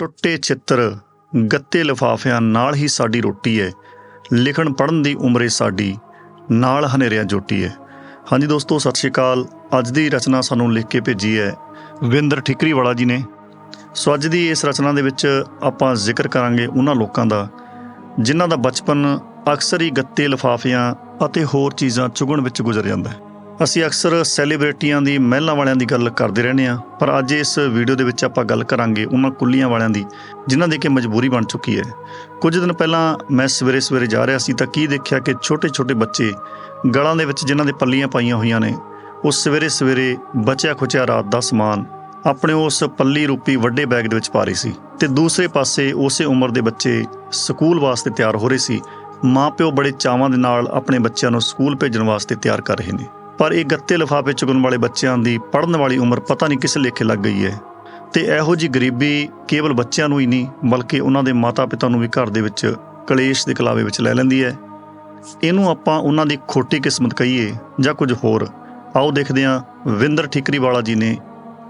ਟੁੱਟੇ ਛਿੱਤਰ ਗੱਤੇ ਲਿਫਾਫਿਆਂ ਨਾਲ ਹੀ ਸਾਡੀ ਰੋਟੀ ਹੈ ਲਿਖਣ ਪੜ੍ਹਨ ਦੀ ਉਮਰੇ ਸਾਡੀ ਨਾਲ ਹਨੇਰਿਆਂ ਜੋਟੀ ਹੈ ਹਾਂਜੀ ਦੋਸਤੋ, ਸਤਿ ਸ਼੍ਰੀ ਅਕਾਲ। ਅੱਜ ਦੀ ਰਚਨਾ ਸਾਨੂੰ ਲਿਖ ਕੇ ਭੇਜੀ ਹੈ ਵਿੰਦਰ ਠਿਕਰੀ ਵਾਲਾ ਜੀ ਨੇ। ਸੋ ਅੱਜ ਦੀ ਇਸ ਰਚਨਾ ਦੇ ਵਿੱਚ ਆਪਾਂ ਜ਼ਿਕਰ ਕਰਾਂਗੇ ਉਹਨਾਂ ਲੋਕਾਂ ਦਾ, ਜਿਨ੍ਹਾਂ ਦਾ ਬਚਪਨ ਅਕਸਰ ਹੀ ਗੱਤੇ, ਲਿਫਾਫਿਆਂ ਅਤੇ ਹੋਰ ਚੀਜ਼ਾਂ ਚੁਗਣ ਵਿੱਚ ਗੁਜ਼ਰ ਜਾਂਦਾ ਹੈ। ਅਸੀਂ ਅਕਸਰ ਸੈਲੀਬ੍ਰਿਟੀਆਂ ਦੀ ਮਹਿਲਾਂ ਵਾਲਿਆਂ ਦੀ ਗੱਲ ਕਰਦੇ ਰਹਿੰਦੇ ਹਾਂ, ਪਰ ਅੱਜ ਇਸ ਵੀਡੀਓ ਦੇ ਵਿੱਚ ਆਪਾਂ ਗੱਲ ਕਰਾਂਗੇ ਉਹਨਾਂ ਕੁੱਲੀਆਂ ਵਾਲਿਆਂ ਦੀ, ਜਿਨ੍ਹਾਂ ਦੀ ਕਿ ਮਜਬੂਰੀ ਬਣ ਚੁੱਕੀ ਹੈ। ਕੁਝ ਦਿਨ ਪਹਿਲਾਂ ਮੈਂ ਸਵੇਰੇ ਸਵੇਰੇ ਜਾ ਰਿਹਾ ਸੀ ਤਾਂ ਕੀ ਦੇਖਿਆ ਕਿ ਛੋਟੇ-ਛੋਟੇ ਬੱਚੇ ਗਲਾਂ ਦੇ ਵਿੱਚ ਜਿਨ੍ਹਾਂ ਦੇ ਪੱਲੀਆਂ ਪਾਈਆਂ ਹੋਈਆਂ ਨੇ, ਉਹ ਸਵੇਰੇ ਸਵੇਰੇ ਬਚਿਆ ਖੁਚਿਆ ਰਾਤ ਦਾ ਸਮਾਨ ਆਪਣੇ ਉਸ ਪੱਲੀ ਰੂਪੀ ਵੱਡੇ ਬੈਗ ਦੇ ਵਿੱਚ ਪਾ ਰਹੀ ਸੀ ਤੇ ਦੂਸਰੇ ਪਾਸੇ ਉਸੇ ਉਮਰ ਦੇ ਬੱਚੇ ਸਕੂਲ ਵਾਸਤੇ ਤਿਆਰ ਹੋ ਰਹੇ ਸੀ। ਮਾਪਿਓ ਬੜੇ ਚਾਵਾਂ ਦੇ ਨਾਲ ਆਪਣੇ ਬੱਚਿਆਂ ਨੂੰ ਸਕੂਲ ਭੇਜਣ ਵਾਸਤੇ ਤਿਆਰ ਕਰ ਰਹੇ ਨੇ। ਪਰ ਇਹ ਗੱਤੇ ਲਿਫਾਫੇ ਚੁਗਣ ਵਾਲੇ ਬੱਚਿਆਂ ਦੀ ਪੜ੍ਹਨ ਵਾਲੀ ਉਮਰ ਪਤਾ ਨਹੀਂ ਕਿਸ ਲੇਖੇ ਲੱਗ ਗਈ ਹੈ। ਤੇ ਇਹੋ ਜੀ ਗਰੀਬੀ ਕੇਵਲ ਬੱਚਿਆਂ ਨੂੰ ਹੀ ਨਹੀਂ, ਬਲਕਿ ਉਹਨਾਂ ਦੇ ਮਾਤਾ-ਪਿਤਾ ਨੂੰ ਵੀ ਘਰ ਦੇ ਵਿੱਚ ਕਲੇਸ਼ ਦੇ ਕਲਾਵੇ ਵਿੱਚ ਲੈ ਲੈਂਦੀ ਹੈ। ਇਹਨੂੰ ਆਪਾਂ ਉਹਨਾਂ ਦੀ ਖੋਟੀ ਕਿਸਮਤ ਕਹੀਏ ਜਾਂ ਕੁਝ ਹੋਰ। ਆਓ ਦੇਖਦੇ ਹਾਂ ਵਿੰਦਰ ਠਿਕਰੀ ਵਾਲਾ ਜੀ ਨੇ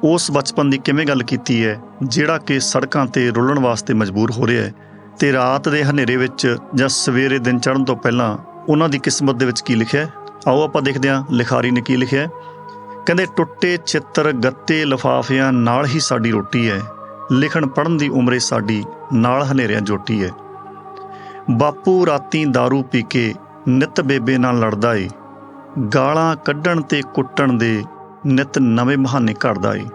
ਉਸ ਬਚਪਨ ਦੀ ਕਿਵੇਂ ਗੱਲ ਕੀਤੀ ਹੈ, ਜਿਹੜਾ ਕਿ ਸੜਕਾਂ ਤੇ ਰੁਲਣ ਵਾਸਤੇ ਮਜਬੂਰ ਹੋ ਰਿਹਾ ਹੈ। ਤੇ ਰਾਤ ਦੇ ਹਨੇਰੇ ਵਿੱਚ ਜਾਂ ਸਵੇਰੇ ਦਿਨ ਚੜ੍ਹਨ ਤੋਂ ਪਹਿਲਾਂ ਉਹਨਾਂ ਦੀ ਕਿਸਮਤ ਦੇ ਵਿੱਚ ਕੀ ਲਿਖਿਆ ਹੈ? ਆਓ ਆਪਾਂ ਦੇਖਦੇ ਹਾਂ ਲਿਖਾਰੀ ਨੇ ਕੀ ਲਿਖਿਆ ਕਹਿੰਦੇ, ਟੁੱਟੇ ਚਿੱਤਰ ਗੱਤੇ ਲਫਾਫਿਆਂ ਨਾਲ ਹੀ ਸਾਡੀ ਰੋਟੀ ਹੈ। ਲਿਖਣ ਪੜ੍ਹਨ ਦੀ ਉਮਰੇ ਸਾਡੀ ਨਾਲ ਹਨੇਰਿਆਂ ਜੋਟੀ ਹੈ। ਬਾਪੂ ਰਾਤੀ दारू ਪੀ ਕੇ ਨਿਤ ਬੇਬੇ ਨਾਲ ਲੜਦਾ ਏ। ਗਾਲਾਂ ਕੱਢਣ ਤੇ ਕੁੱਟਣ ਦੇ ਨਿਤ ਨਵੇਂ ਬਹਾਨੇ ਘੜਦਾ ਏ।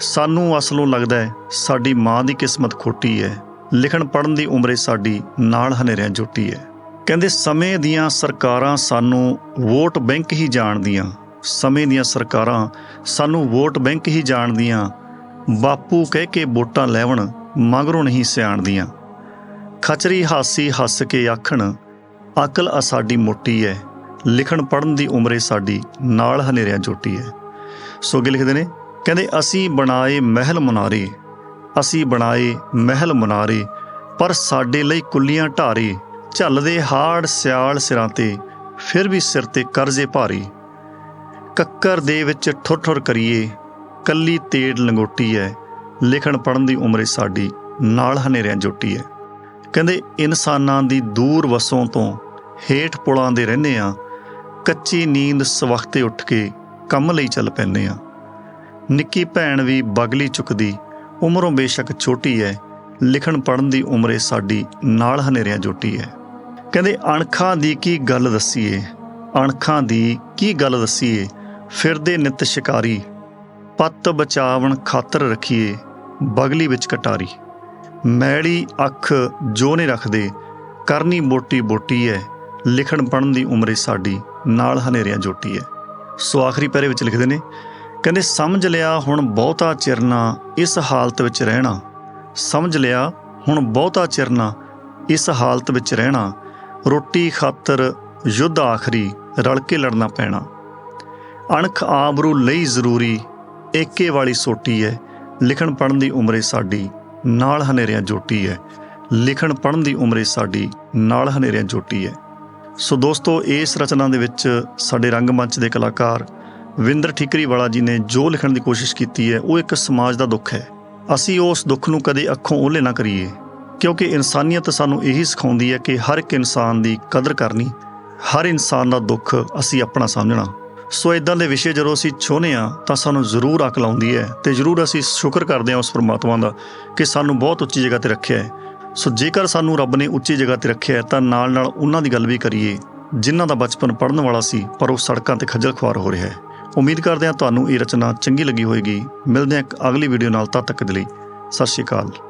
ਸਾਨੂੰ ਅਸਲੋਂ ਲੱਗਦਾ ਹੈ ਸਾਡੀ ਮਾਂ ਦੀ ਕਿਸਮਤ ਖੋਟੀ ਹੈ। ਲਿਖਣ ਪੜ੍ਹਨ ਦੀ ਉਮਰੇ ਸਾਡੀ ਨਾਲ ਹਨੇਰਿਆਂ ਜੋਟੀ ਹੈ। ਕਹਿੰਦੇ, ਸਮੇਂ ਦੀਆਂ ਸਰਕਾਰਾਂ ਸਾਨੂੰ ਵੋਟ ਬੈਂਕ ਹੀ ਜਾਣਦੀਆਂ। ਸਮੇਂ ਦੀਆਂ ਸਰਕਾਰਾਂ ਸਾਨੂੰ ਵੋਟ ਬੈਂਕ ਹੀ ਜਾਣਦੀਆਂ। ਬਾਪੂ ਕਹਿ ਕੇ ਵੋਟਾਂ ਲੈਵਣ ਮਗਰੋਂ ਨਹੀਂ ਸਿਆਣਦੀਆਂ। ਖਚਰੀ ਹਾਸੀ ਹੱਸ ਕੇ ਆਖਣ, ਅਕਲ ਆ ਸਾਡੀ ਮੋਟੀ ਹੈ ਲਿਖਣ ਪੜ੍ਹਨ ਦੀ ਉਮਰੇ ਸਾਡੀ ਨਾਲ ਹਨੇਰਿਆਂ ਜੋਟੀ ਹੈ ਸੋ ਅੱਗੇ ਲਿਖਦੇ ਨੇ, ਕਹਿੰਦੇ, ਅਸੀਂ ਬਣਾਏ ਮਹਿਲ ਮਨਾਰੇ। ਅਸੀਂ ਬਣਾਏ ਮਹਿਲ ਮਨਾਰੇ, ਪਰ ਸਾਡੇ ਲਈ ਕੁੱਲੀਆਂ ਢਾਰੇ। ਝੱਲਦੇ ਹਾੜ ਸਿਆਲ ਸਿਰਾਂ ਤੇ, ਫਿਰ ਵੀ ਸਿਰ ਤੇ ਕਰਜ਼ੇ ਭਾਰੀ। ਕੱਕਰ ਦੇ ਵਿੱਚ ਠੁਰ ਠੁਰ ਕਰੀਏ, ਕੱਲੀ ਤੇੜ ਲੰਗੋਟੀ ਹੈ ਲਿਖਣ ਪੜਨ ਦੀ ਉਮਰੇ ਸਾਡੀ ਨਾਲ ਹਨੇਰਿਆਂ ਜੋਟੀ ਹੈ ਕਹਿੰਦੇ, ਇਨਸਾਨਾਂ ਦੀ ਦੂਰ ਵਸੋਂ ਤੋਂ ਹੇਠ ਪੁਲਾਂ ਦੇ ਰਹਿੰਦੇ ਆ, ਕੱਚੀ ਨੀਂਦ ਸਵਖਤੇ ਉੱਠ ਕੇ ਕੰਮ ਲਈ ਚੱਲ ਪੈਂਦੇ ਆ। ਨਿੱਕੀ ਭੈਣ ਵੀ ਬਗਲੀ ਚੁੱਕਦੀ, ਉਮਰੋਂ ਬੇਸ਼ੱਕ ਛੋਟੀ ਹੈ ਲਿਖਣ ਪੜਨ ਦੀ ਉਮਰੇ ਸਾਡੀ ਨਾਲ ਹਨੇਰਿਆਂ ਜੋਟੀ ਹੈ ਕਹਿੰਦੇ, ਅਣਖਾਂ ਦੀ ਕੀ ਗੱਲ ਦੱਸੀਏ? ਅਣਖਾਂ ਦੀ ਕੀ ਗੱਲ ਦੱਸੀਏ? ਫਿਰਦੇ ਨਿਤ ਸ਼ਿਕਾਰੀ। ਪੱਤ ਬਚਾਵਣ ਖਾਤਰ ਰੱਖੀਏ, ਬਗਲੀ ਵਿੱਚ ਕਟਾਰੀ। ਮੈਲੀ ਅੱਖ ਜੋ ਨੇ ਰੱਖਦੇ, ਕਰਨੀ ਮੋਟੀ ਬੋਟੀ ਹੈ ਲਿਖਣ ਪੜਨ ਦੀ ਉਮਰੇ ਸਾਡੀ, ਨਾਲ ਹਨੇਰਿਆਂ ਜੋਟੀ ਹੈ ਸੋ ਆਖਰੀ ਪੈਰੇ ਵਿੱਚ ਲਿਖਦੇ ਨੇ, ਕਹਿੰਦੇ, ਸਮਝ ਲਿਆ ਹੁਣ ਬਹੁਤਾ ਚਿਰਨਾ ਇਸ ਹਾਲਤ ਵਿੱਚ ਰਹਿਣਾ। ਸਮਝ ਲਿਆ ਹੁਣ ਬਹੁਤਾ ਚਿਰਨਾ ਇਸ ਹਾਲਤ ਵਿੱਚ ਰਹਿਣਾ। ਰੋਟੀ ਖਾਤਰ ਯੁੱਧ ਆਖਰੀ ਰਲ ਕੇ ਲੜਨਾ ਪੈਣਾ। ਅਣਖ ਆਬਰੂ ਲਈ ਜ਼ਰੂਰੀ ਏਕੇ ਵਾਲੀ ਸੋਟੀ ਹੈ ਲਿਖਣ ਪੜਨ ਦੀ ਉਮਰੇ ਸਾਡੀ ਨਾਲ ਹਨੇਰਿਆਂ ਜੋਟੀ ਹੈ ਲਿਖਣ ਪੜਨ ਦੀ ਉਮਰੇ ਸਾਡੀ ਨਾਲ ਹਨੇਰਿਆਂ ਜੋਟੀ ਹੈ ਸੋ ਦੋਸਤੋ, ਇਸ ਰਚਨਾ ਦੇ ਵਿੱਚ ਸਾਡੇ ਰੰਗਮੰਚ ਦੇ ਕਲਾਕਾਰ ਵਿੰਦਰ ਠਿਕਰੀ ਵਾਲਾ ਜੀ ਨੇ ਜੋ ਲਿਖਣ ਦੀ ਕੋਸ਼ਿਸ਼ ਕੀਤੀ ਹੈ ਉਹ ਇੱਕ ਸਮਾਜ ਦਾ ਦੁੱਖ ਹੈ ਅਸੀਂ ਉਸ ਦੁੱਖ ਨੂੰ ਕਦੇ ਅੱਖੋਂ ਓਹਲੇ ਨਾ ਕਰੀਏ। ਕਿਉਂਕਿ ਇਨਸਾਨੀਅਤ ਸਾਨੂੰ ਇਹੀ ਸਿਖਾਉਂਦੀ ਹੈ ਕਿ ਹਰ ਇੱਕ ਇਨਸਾਨ ਦੀ ਕਦਰ ਕਰਨੀ, ਹਰ ਇਨਸਾਨ ਦਾ ਦੁੱਖ ਅਸੀਂ ਆਪਣਾ ਸਮਝਣਾ। ਸੋ ਇਦਾਂ ਦੇ ਵਿਸ਼ੇ ਜਦੋਂ ਅਸੀਂ ਛੋਹਨੇ ਆ, ਤਾਂ ਸਾਨੂੰ ਜ਼ਰੂਰ ਅਕਲ ਆਉਂਦੀ ਹੈ ਤੇ ਜ਼ਰੂਰ ਅਸੀਂ ਸ਼ੁਕਰ ਕਰਦੇ ਹਾਂ ਉਸ ਪਰਮਾਤਮਾ ਦਾ ਕਿ ਸਾਨੂੰ ਬਹੁਤ ਉੱਚੀ ਜਗ੍ਹਾ ਤੇ ਰੱਖਿਆ ਹੈ। ਸੋ ਜੇਕਰ ਸਾਨੂੰ ਰੱਬ ਨੇ ਉੱਚੀ ਜਗ੍ਹਾ ਤੇ ਰੱਖਿਆ ਹੈ, ਤਾਂ ਨਾਲ ਨਾਲ ਉਹਨਾਂ ਦੀ ਗੱਲ ਵੀ ਕਰੀਏ, ਜਿਨ੍ਹਾਂ ਦਾ ਬਚਪਨ ਪੜਨ ਵਾਲਾ ਸੀ, ਪਰ ਉਹ ਸੜਕਾਂ ਤੇ ਖੱਜਲ ਖੁਆਰ ਹੋ ਰਿਹਾ ਹੈ। ਉਮੀਦ ਕਰਦੇ ਹਾਂ ਤੁਹਾਨੂੰ ਇਹ ਰਚਨਾ ਚੰਗੀ ਲੱਗੀ ਹੋਵੇਗੀ ਮਿਲਦੇ ਹਾਂ ਇੱਕ ਅਗਲੀ ਵੀਡੀਓ ਨਾਲ ਤਦ ਤੱਕ ਦੇ ਲਈ। ਸਤਿ ਸ਼੍ਰੀ ਅਕਾਲ।